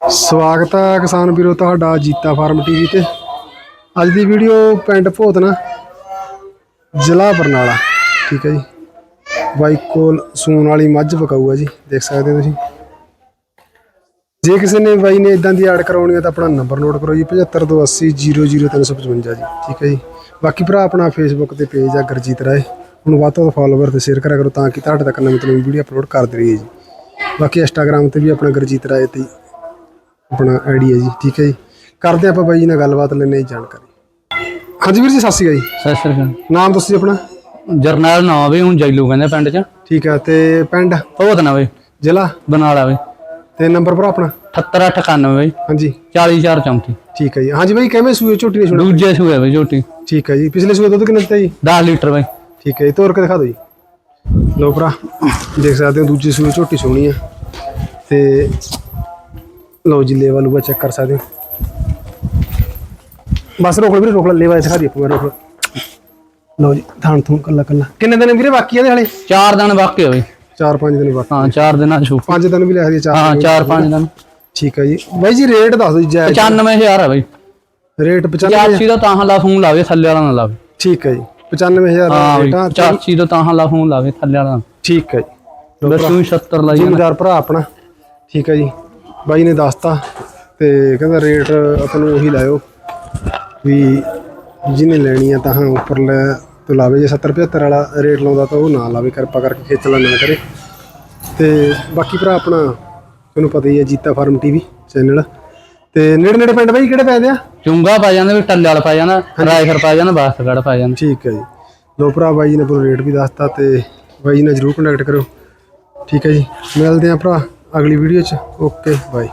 ਸਵਾਗਤ ਹੈ ਕਿਸਾਨ ਵੀਰੋ, ਤੁਹਾਡਾ ਜੀਤਾ ਫਾਰਮ ਟੀਵੀ ਤੇ। ਅੱਜ ਦੀ ਵੀਡੀਓ ਪਿੰਡ ਭੋਤਨਾ, ਜ਼ਿਲ੍ਹਾ ਬਰਨਾਲਾ, ਠੀਕ ਹੈ ਜੀ। ਬਾਈ ਕੋਲ ਸੂਣ ਵਾਲੀ ਮੱਝ ਵਿਕਾਊ ਹੈ ਜੀ, ਦੇਖ ਸਕਦੇ ਹੋ ਤੁਸੀਂ। ਜੇ ਕਿਸੇ ਨੇ ਬਾਈ ਨੇ ਇਦਾਂ ਦੀ ਐਡ ਕਰਾਉਣੀ ਹੈ ਤਾਂ ਆਪਣਾ ਨੰਬਰ ਨੋਟ ਕਰੋ ਜੀ 7528000355 ਜੀ, ਠੀਕ ਹੈ ਜੀ। ਬਾਕੀ ਭਰਾ ਆਪਣਾ ਫੇਸਬੁੱਕ ਤੇ ਪੇਜ ਆ, ਗੁਰਜੀਤ ਰਾਏ। ਉਹਨੂੰ ਵੱਧ ਤੋਂ ਵੱਧ ਫਾਲੋਵਰ ਤੇ ਸ਼ੇਅਰ ਕਰਿਆ ਕਰੋ ਤਾਂ ਕਿ ਤੁਹਾਡੇ ਤੱਕ ਨਵੀਂ ਤੋਂ ਨਵੀਂ ਵੀਡੀਓ ਅਪਲੋਡ ਕਰਦੇ ਰਹੀਏ ਜੀ। ਬਾਕੀ ਇੰਸਟਾਗ੍ਰam ਤੇ ਵੀ ਆਪਣਾ ਗੁਰਜੀਤ ਰਾਏ ਤੇ ਆਪਣਾ ਆਈਡੀ ਹੈ ਜੀ ਠੀਕ ਹੈ ਜੀ। ਕਰਦੇ ਆਪਾਂ ਬਾਈ ਜੀ ਨਾਲ ਗੱਲਬਾਤ ਲੈਣੇ ਜਾਣਕਾਰੀ। ਹਾਂਜੀ ਵੀਰ ਜੀ ਸਤਿ ਸ਼੍ਰੀ ਅਕਾਲ ਜੀ। ਸਤਿ ਸ੍ਰੀ ਅਕਾਲ। ਨਾਮ ਦੱਸੋ ਜੀ ਆਪਣਾ। ਜਰਨੈਲ ਨਾ ਵੀ ਹੁਣ ਜੈਲੂ ਕਹਿੰਦੇ ਪਿੰਡ ਚ। ਠੀਕ ਹੈ ਤੇ ਪਿੰਡ? ਭਗਤ ਨਾ ਵੇ ਜ਼ਿਲ੍ਹਾ? ਬਨਾਲਾ ਵੇ ਤੇ ਨੰਬਰ ਭਰਾ ਆਪਣਾ? 7898 ਵੇ ਹਾਂਜੀ। 4434 ਠੀਕ ਹੈ ਜੀ। ਹਾਂਜੀ ਬਾਈ ਕਿਵੇਂ ਸੂਏ ਝੋਟੀ ਨੇ ਸੁਣਾ ਦੂਜੇ ਸੂਏ ਵੇ ਝੋਟੀ। ਠੀਕ ਹੈ ਜੀ। ਪਿਛਲੇ ਸੂਏ ਦੁੱਧ ਕਿੰਨਾ ਦਿੱਤਾ ਜੀ? 10 ਲੀਟਰ ਵੇ ਠੀਕ ਹੈ ਜੀ। ਤੋਰ ਕੇ ਦਿਖਾ ਦਿਓ ਜੀ। ਲੋ ਭਰਾ ਦੇਖ ਸਕਦੇ ਹੋ ਦੂਜੀ ਸੂਏ ਝੋਟੀ ਸੋਹਣੀ ਆ। ਤੇ ਲਓ ਜੀ ਲੇਵਾ ਲੂਆ ਚੈੱਕ ਕਰ ਸਕਦੇ ਹੋ। ਬਸ ਰੋਕ ਲਓ ਵੀਰੇ ਰੋਕ ਲੈ ਲੇਵਾ ਦਿਖਾ ਦੀ ਆਪਾਂ ਰੋਕ ਲਓ ਲਓ ਜੀ ਥਾਣ ਥੂਣ ਕੱਲਾ ਕੱਲਾ। ਕਿੰਨੇ ਦਿਨ ਵੀਰੇ ਬਾਕੀ ਆ ਇਹਦੇ ਹਾਲੇ? 4 ਦਿਨ ਬਾਕੀ ਹੋਵੇ 4-5 ਦਿਨ ਬਾਕੀ। ਹਾਂ 4 ਦਿਨਾਂ ਛੂ 5 ਦਿਨ ਵੀ ਲਿਖਦੀ ਆ ਚਾਰ ਹਾਂ 4-5 ਦਿਨ। ਠੀਕ ਹੈ ਜੀ। ਬਾਈ ਜੀ ਰੇਟ ਦੱਸ ਦਿਓ ਜੀ ਜਾਇਜ਼। 95000 ਹੈ ਬਈ। ਰੇਟ 95 ਚਾਚੀ ਦਾ ਤਾਂ ਲਾ ਫੋਨ ਲਾਵੇ ਥੱਲੇ ਵਾਲਾ ਨਾ ਲਾਵੇ। ਠੀਕ ਹੈ ਜੀ 95000 ਦਾ ਰੇਟ ਆ। ਦਾ ਤਾਂ ਲਾ ਫੋਨ ਲਾਵੇ ਥੱਲੇ ਵਾਲਾ। ਠੀਕ ਹੈ ਜੀ। ਬਸ ਤੂੰ 76 ਲਾਈ ਜਾਣਾ। ਜ਼ਿਮੀਦਾਰ ਭਰਾ ਆਪਣਾ। ਠੀਕ ਹੈ ਜੀ। ਬਾਈ ਨੇ ਦੱਸਤਾ ਤੇ ਕਹਿੰਦਾ ਰੇਟ ਆਪਾਂ ਨੂੰ ਉਹੀ ਲਾਇਓ ਵੀ ਜਿਹਨੇ ਲੈਣੀ ਆ ਤਾਂ ਹਾਂ ਉੱਪਰਲੇ ਤੋਂ ਲਾਵੇ ਜੇ 70 75 ਵਾਲਾ ਰੇਟ ਲਾਉਂਦਾ ਤਾਂ ਉਹ ਨਾ ਲਾਵੇ ਕਿਰਪਾ ਕਰਕੇ ਖੇਚਲਾ ਨਾ ਕਰੇ। ਤੇ ਬਾਕੀ ਭਰਾ ਆਪਣਾ ਤੁਹਾਨੂੰ ਪਤਾ ਹੀ ਹੈ ਜੀਤਾ ਫਾਰਮ ਟੀਵੀ ਚੈਨਲ। ਤੇ ਨੇੜੇ ਨੇੜੇ ਪਿੰਡ ਬਾਈ ਕਿਹੜੇ ਪੈਦੇ ਆ? ਚੁੰਗਾ ਪਾ ਜਾਂਦਾ ਵੀ ਟੱਲੇ ਵਾਲਾ ਪਾ ਜਾਂਦਾ ਰਾਇਫਰ ਪਾ ਜਾਂਦਾ ਬਾਸਗੜ ਪਾ ਜਾਂਦਾ। ਠੀਕ ਹੈ ਜੀ। ਲੋ ਭਰਾ ਬਾਈ ਜੀ ਨੇ ਪੂਰਾ ਰੇਟ ਵੀ ਦੱਸਤਾ ਤੇ ਬਾਈ ਜੀ ਨਾਲ ਜਰੂਰ ਕੰਟੈਕਟ ਕਰੋ ਠੀਕ ਹੈ ਜੀ। ਮਿਲਦੇ ਆ ਭਰਾ। ਅਗਲੀ ਵੀਡੀਓ 'ਚ। Okay bye